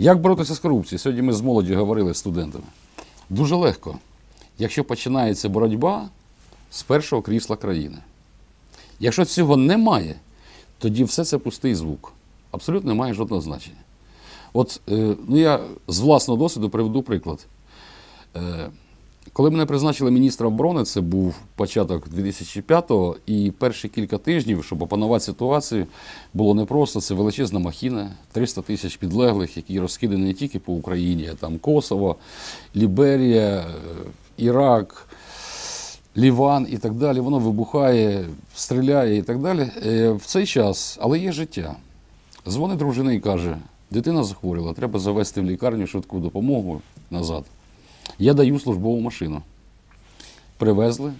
Як боротися з корупцією? Сьогодні ми з молоді говорили з студентами. Дуже легко, якщо починається боротьба з першого крісла країни. Якщо цього немає, тоді все це пустий звук. Абсолютно немає жодного значення. От е, ну я з власного досвіду приведу приклад. Коли мене призначили міністром оборони, це був початок 2005-го, і перші кілька тижнів, щоб опанувати ситуацію, було непросто. Це величезна махіна, 300 тисяч підлеглих, які розкидані не тільки по Україні, а там Косово, Ліберія, е, Ірак, Ліван і так далі. Воно вибухає, стріляє і так далі. Е, В цей час, але є життя. Дзвонить дружина і каже: дитина захворіла, треба завести в лікарню швидку допомогу назад. Я даю службову машину. Привезли,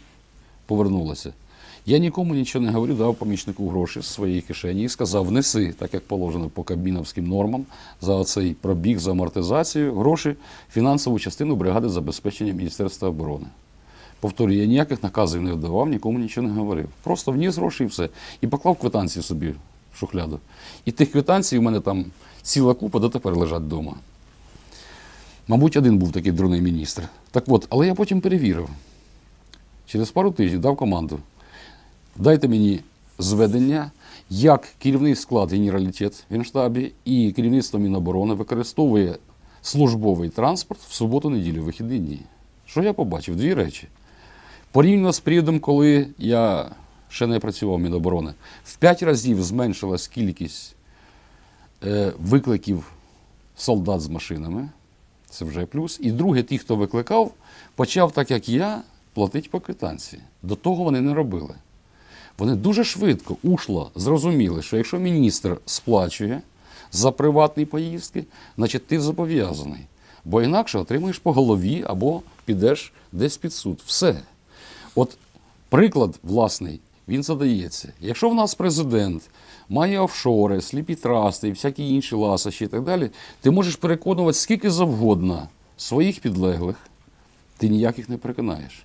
повернулася. Я нікому нічого не говорю, дав помічнику гроші з своєї кишені і сказав: внеси, так як положено по кабміновським нормам, за цей пробіг, за амортизацію, гроші, фінансову частину бригади забезпечення Міністерства оборони. Повторюю, я ніяких наказів не давав, нікому нічого не говорив. Просто вніс гроші і все. І поклав квитанції собі в шухляду. І тих квитанцій у мене там ціла купа дотепер лежать вдома. Мабуть, один був такий дурний міністр. Так от, але я потім перевірив. Через пару тижнів дав команду. Дайте мені зведення, як керівний склад генералітет в Генштабі і керівництво Міноборони використовує службовий транспорт в суботу-неділю, вихідні дні. Що я побачив? Дві речі. Порівняно з періодом, коли я ще не працював в Міноборони, в п'ять разів зменшилась кількість е, викликів солдат з машинами. Це вже плюс. І друге, ті, хто викликав, почав, так як я, платити по квитанції. До того вони не робили. Вони дуже швидко, ушло зрозуміли, що якщо міністр сплачує за приватні поїздки, значить ти зобов'язаний. Бо інакше отримаєш по голові або підеш десь під суд. Все. От приклад власний, він задається. Якщо в нас президент має офшори, сліпі трасти і всякі інші ласощі і так далі, ти можеш переконувати скільки завгодно своїх підлеглих, ти ніяких не переконаєш.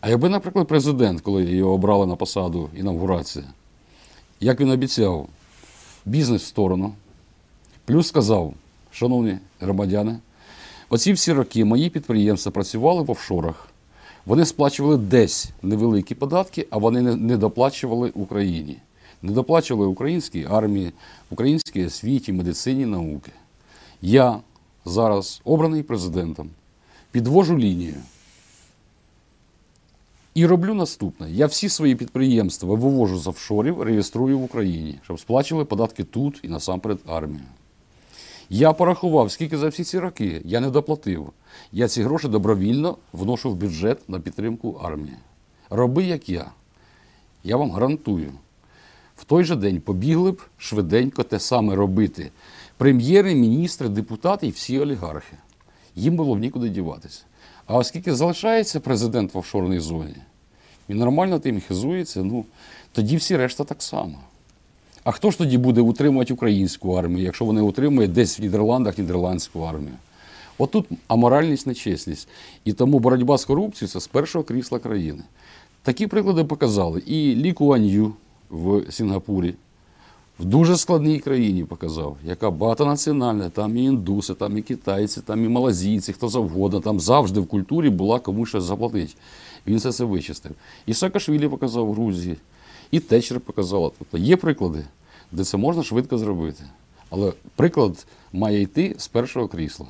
А якби, наприклад, президент, коли його обрали на посаду інавгурація, як він обіцяв, бізнес в сторону, плюс сказав, шановні громадяни, оці всі роки мої підприємства працювали в офшорах. Вони сплачували десь невеликі податки, а вони не- доплачували Україні. Не доплачували українській армії, українській освіті, медицині, науки. Я зараз, обраний президентом, підвожу лінію. І роблю наступне: я всі свої підприємства вивожу з офшорів, реєструю в Україні, щоб сплачували податки тут і насамперед армію. Я порахував, скільки за всі ці роки я не доплатив. Я ці гроші добровільно вношу в бюджет на підтримку армії. Роби, як я. Я вам гарантую. В той же день побігли б швиденько те саме робити. Прем'єри, міністри, депутати і всі олігархи. Їм було б нікуди діватися. А оскільки залишається президент в офшорній зоні, він нормально тим хизується, ну тоді всі решта так само. А хто ж тоді буде утримувати українську армію, якщо вони утримують десь в Нідерландах нідерландську армію? Отут аморальність, нечесність. І тому боротьба з корупцією це з першого крісла країни. Такі приклади показали і Лі Куан в Сінгапурі, в дуже складній країні показав, яка багатонаціональна, там і індуси, там і китайці, там і малазійці, хто завгодно, там завжди в культурі була кому щось заплатити. Він все це вичистив. І Саакашвілі показав в Грузії, і Течер показала. Тобто є приклади, де це можна швидко зробити. Але приклад має йти з першого крісла.